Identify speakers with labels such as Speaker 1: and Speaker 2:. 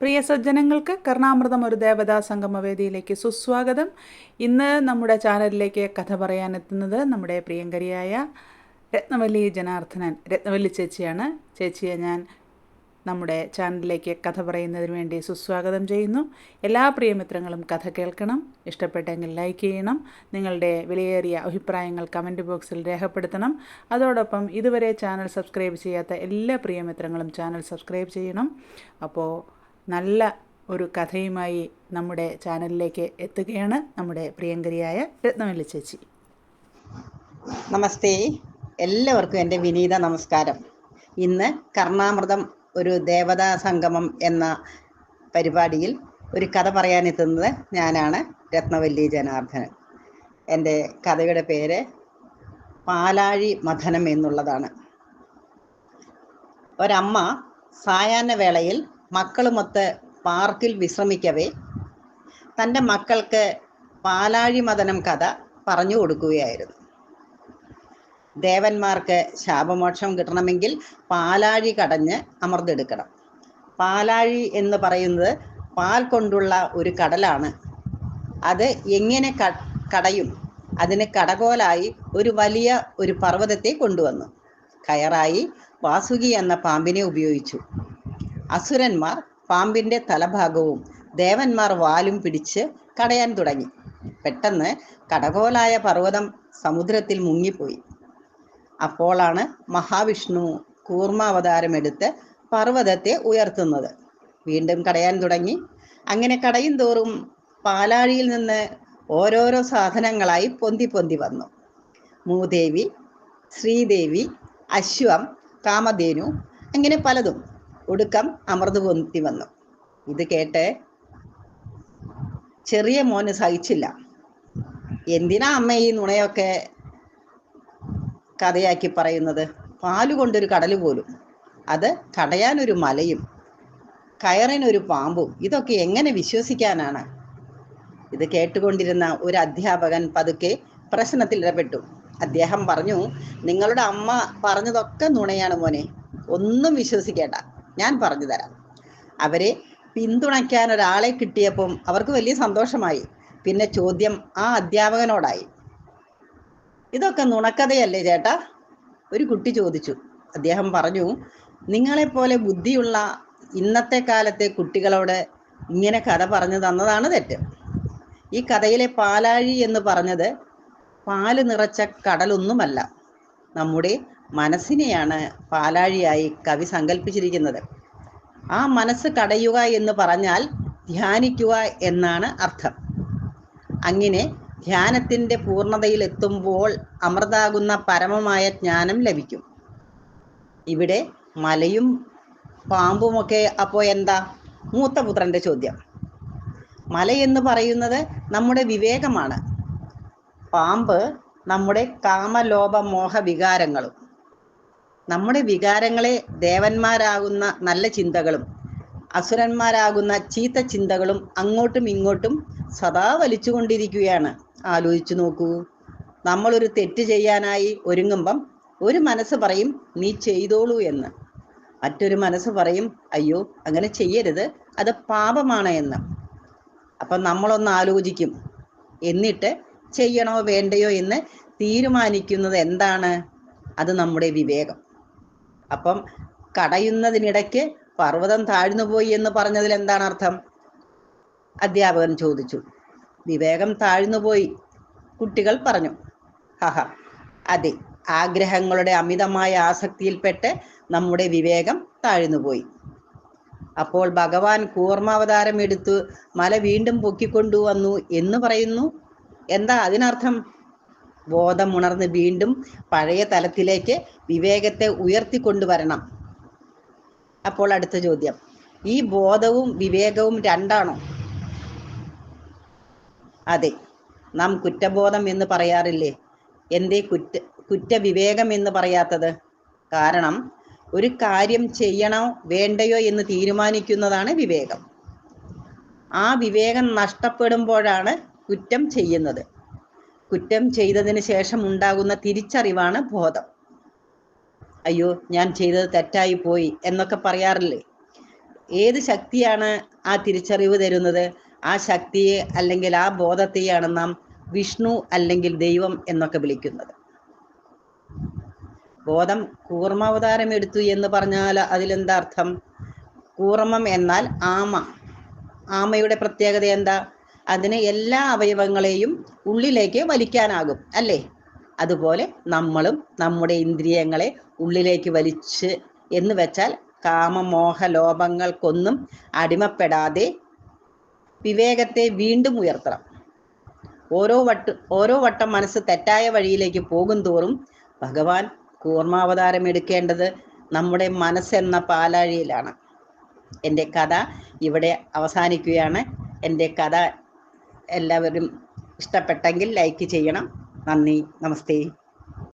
Speaker 1: പ്രിയ സജ്ജനങ്ങൾക്ക് കർണാമൃതം ഒരു ദേവതാ സംഗമവേദിയിലേക്ക് സുസ്വാഗതം. ഇന്ന് നമ്മുടെ ചാനലിലേക്ക് കഥ പറയാനെത്തുന്നത് നമ്മുടെ പ്രിയങ്കരിയായ രത്നവല്ലി ജനാർദ്ദനൻ രത്നവല്ലി ചേച്ചിയാണ്. ചേച്ചിയെ ഞാൻ നമ്മുടെ ചാനലിലേക്ക് കഥ പറയുന്നതിന് വേണ്ടി സുസ്വാഗതം ചെയ്യുന്നു. എല്ലാ പ്രിയമിത്രങ്ങളും കഥ കേൾക്കണം ഇഷ്ടപ്പെട്ടെങ്കിൽ ലൈക്ക് ചെയ്യണം നിങ്ങളുടെ വിലയേറിയ അഭിപ്രായങ്ങൾ കമന്റ് ബോക്സിൽ രേഖപ്പെടുത്തണം. അതോടൊപ്പം ഇതുവരെ ചാനൽ സബ്സ്ക്രൈബ് ചെയ്യാത്ത എല്ലാ പ്രിയമിത്രങ്ങളും ചാനൽ സബ്സ്ക്രൈബ് ചെയ്യണം. അപ്പോൾ നല്ല ഒരു കഥയുമായി നമ്മുടെ ചാനലിലേക്ക് എത്തുകയാണ് നമ്മുടെ പ്രിയങ്കരിയായ രത്നമല്ലി ചേച്ചി.
Speaker 2: നമസ്തേ. എല്ലാവർക്കും എന്റെ വിനീത നമസ്കാരം. ഇന്ന് കർണാമൃതം ഒരു ദേവതാ സംഗമം എന്ന പരിപാടിയിൽ ഒരു കഥ പറയാനെത്തുന്നത് ഞാനാണ് രത്നവല്ലി ജനാർദ്ദനൻ. എന്റെ കഥയുടെ പേര് പാലാഴി മഥനം എന്നുള്ളതാണ്. ഒരമ്മ സായാഹ്ന വേളയിൽ മക്കളുമൊത്ത് പാർക്കിൽ വിശ്രമിക്കവേ. തന്റെ മക്കൾക്ക് പാലാഴി മദനം കഥ പറഞ്ഞു കൊടുക്കുകയായിരുന്നു. ദേവന്മാർക്ക് ശാപമോക്ഷം കിട്ടണമെങ്കിൽ പാലാഴി കടഞ്ഞ് അമർന്നെടുക്കണം. പാലാഴി എന്ന് പറയുന്നത് പാൽ കൊണ്ടുള്ള ഒരു കടലാണ്. അത് എങ്ങനെ കടയും? അതിന് കടകോലായി ഒരു വലിയ ഒരു പർവതത്തെ കൊണ്ടുവന്നു. കയറായി വാസുകി എന്ന പാമ്പിനെ ഉപയോഗിച്ചു. അസുരന്മാർ പാമ്പിന്റെ തലഭാഗവും ദേവന്മാർ വാലും പിടിച്ച് കടയാൻ തുടങ്ങി. പെട്ടെന്ന് കടകോലായ പർവതം സമുദ്രത്തിൽ മുങ്ങിപ്പോയി. അപ്പോളാണ് മഹാവിഷ്ണു കൂർമാവതാരമെടുത്ത് പർവതത്തെ ഉയർത്തുന്നത്. വീണ്ടും കടയാൻ തുടങ്ങി. അങ്ങനെ കടയും തോറും പാലാഴിയിൽ നിന്ന് ഓരോരോ സാധനങ്ങളായി പൊന്തി പൊന്തി വന്നു. മൂദേവി ശ്രീദേവി അശ്വം കാമധേനു അങ്ങനെ പലതും. ഒടുക്കം അമൃത് പൊന്തി വന്നു. ഇത് കേട്ട്? ചെറിയ മോന് സഹിച്ചില്ല. എന്തിനാ അമ്മ ഈ നുണയൊക്കെ കഥയാക്കി പറയുന്നത്? പാൽ കൊണ്ടൊരു കടൽ പോലും. അത് കടയാനൊരു മലയും കയറിനൊരു പാമ്പും ഇതൊക്കെ എങ്ങനെ വിശ്വസിക്കാനാണ്? ഇത് കേട്ടുകൊണ്ടിരുന്ന ഒരു അധ്യാപകൻ പതുക്കെ പ്രശ്നത്തിൽ ഇടപെട്ടു. അദ്ദേഹം പറഞ്ഞു നിങ്ങളുടെ അമ്മ പറഞ്ഞതൊക്കെ നുണയാണ് മോനെ. ഒന്നും വിശ്വസിക്കേണ്ട. ഞാൻ പറഞ്ഞു തരാം. അവരെ പിന്തുണയ്ക്കാൻ ഒരാളെ കിട്ടിയപ്പം അവർക്ക് വലിയ സന്തോഷമായി. പിന്നെ ചോദ്യം ആ അധ്യാപകനോടായി. ഇതൊക്കെ നുണക്കഥയല്ലേ ചേട്ടാ? ഒരു കുട്ടി ചോദിച്ചു. അദ്ദേഹം പറഞ്ഞു നിങ്ങളെപ്പോലെ ബുദ്ധിയുള്ള ഇന്നത്തെ കാലത്തെ കുട്ടികളോട് ഇങ്ങനെ കഥ പറഞ്ഞു തന്നതാണ് തെറ്റ്. ഈ കഥയിലെ പാലാഴി എന്ന് പറഞ്ഞത് പാൽ നിറച്ച കടലൊന്നുമല്ല. നമ്മുടെ മനസ്സിനെയാണ് പാലാഴിയായി കവി സങ്കല്പിച്ചിരിക്കുന്നത് ആ മനസ്സ് കടയുക എന്ന് പറഞ്ഞാൽ ധ്യാനിക്കുക എന്നാണ് അർത്ഥം. അങ്ങനെ ധ്യാനത്തിന്റെ പൂർണതയിൽ എത്തുമ്പോൾ അമൃതാകുന്ന പരമമായ ജ്ഞാനം ലഭിക്കും. ഇവിടെ മലയും പാമ്പുമൊക്കെ അപ്പോൾ എന്താ? മൂത്തപുത്രന്റെ ചോദ്യം. മല എന്ന് പറയുന്നത് നമ്മുടെ വിവേകമാണ്. പാമ്പ് നമ്മുടെ കാമലോഭ മോഹ വികാരങ്ങളും നമ്മുടെ വികാരങ്ങളെ ദേവന്മാരാകുന്ന നല്ല ചിന്തകളും അസുരന്മാരാകുന്ന ചീത്ത ചിന്തകളും അങ്ങോട്ടും ഇങ്ങോട്ടും സദാ വലിച്ചുകൊണ്ടിരിക്കുകയാണ്. ആലോചിച്ചു നോക്കൂ. നമ്മളൊരു തെറ്റ് ചെയ്യാനായി ഒരുങ്ങുമ്പം ഒരു മനസ്സ് പറയും നീ ചെയ്തോളൂ എന്ന്. മറ്റൊരു മനസ്സ് പറയും അയ്യോ അങ്ങനെ ചെയ്യരുത് അത് പാപമാണ് എന്ന്. അപ്പം നമ്മളൊന്ന് ആലോചിക്കും എന്നിട്ട് ചെയ്യണോ വേണ്ടയോ എന്ന് തീരുമാനിക്കുന്നത് എന്താണ്? അത് നമ്മുടെ വിവേകം. അപ്പം കടയുന്നതിനിടയ്ക്ക് പർവതം താഴ്ന്നുപോയി എന്ന് പറഞ്ഞതിൽ എന്താണ് അർത്ഥം? അധ്യാപകൻ ചോദിച്ചു. വിവേകം താഴ്ന്നുപോയി കുട്ടികൾ പറഞ്ഞു. ഹഹ. അതെ ആഗ്രഹങ്ങളുടെ അമിതമായ ആസക്തിയിൽപ്പെട്ട് നമ്മുടെ വിവേകം താഴ്ന്നുപോയി അപ്പോൾ ഭഗവാൻ കൂർമാവതാരം എടുത്ത് മല വീണ്ടും പൊക്കിക്കൊണ്ടുവന്നു എന്ന് പറയുന്നു. എന്താ അതിനർത്ഥം? ബോധമുണർന്ന് വീണ്ടും പഴയ തലത്തിലേക്ക് വിവേകത്തെ ഉയർത്തിക്കൊണ്ടുവരണം. അപ്പോൾ അടുത്ത ചോദ്യം. ഈ ബോധവും വിവേകവും രണ്ടാണോ? അതെ നാം കുറ്റബോധം എന്ന് പറയാറില്ലേ? എന്തേ കുറ്റ കുറ്റവിവേകം എന്ന് പറയാത്തത്? കാരണം ഒരു കാര്യം ചെയ്യണോ വേണ്ടയോ എന്ന് തീരുമാനിക്കുന്നതാണ് വിവേകം. ആ വിവേകം നഷ്ടപ്പെടുമ്പോഴാണ് കുറ്റം ചെയ്യുന്നത്. കുറ്റം ചെയ്തതിന് ശേഷം ഉണ്ടാകുന്ന തിരിച്ചറിവാണ് ബോധം. അയ്യോ ഞാൻ ചെയ്തത് തെറ്റായി പോയി എന്നൊക്കെ പറയാറില്ലേ? ഏത് ശക്തിയാണ് ആ തിരിച്ചറിവ് തരുന്നത്? ആ ശക്തിയെ അല്ലെങ്കിൽ ആ ബോധത്തെയാണ് നാം വിഷ്ണു അല്ലെങ്കിൽ ദൈവം എന്നൊക്കെ വിളിക്കുന്നത്. ബോധം കൂർമാവതാരം എടുത്തു എന്ന് പറഞ്ഞാൽ അതിലെന്താ അർത്ഥം കൂർമ്മം എന്നാൽ ആമ. ആമയുടെ പ്രത്യേകത എന്താ? അതിന് എല്ലാ അവയവങ്ങളെയും ഉള്ളിലേക്ക് വലിക്കാനാകും അല്ലേ? അതുപോലെ നമ്മളും നമ്മുടെ ഇന്ദ്രിയങ്ങളെ ഉള്ളിലേക്ക് വലിച്ച് എന്ന് വെച്ചാൽ കാമമോഹ ലോപങ്ങൾക്കൊന്നും അടിമപ്പെടാതെ വിവേകത്തെ വീണ്ടും ഉയർത്തണം. ഓരോ വട്ട് ഓരോ വട്ടം മനസ്സ് തെറ്റായ വഴിയിലേക്ക് പോകും തോറും ഭഗവാൻ കൂർമാവതാരം എടുക്കേണ്ടത് നമ്മുടെ മനസ്സെന്ന പാലാഴിയിലാണ്. എന്റെ കഥ ഇവിടെ അവസാനിക്കുകയാണ്. എന്റെ കഥ എല്ലാവരും ഇഷ്ടപ്പെട്ടെങ്കിൽ ലൈക്ക് ചെയ്യണം. നന്ദി. നമസ്തേ.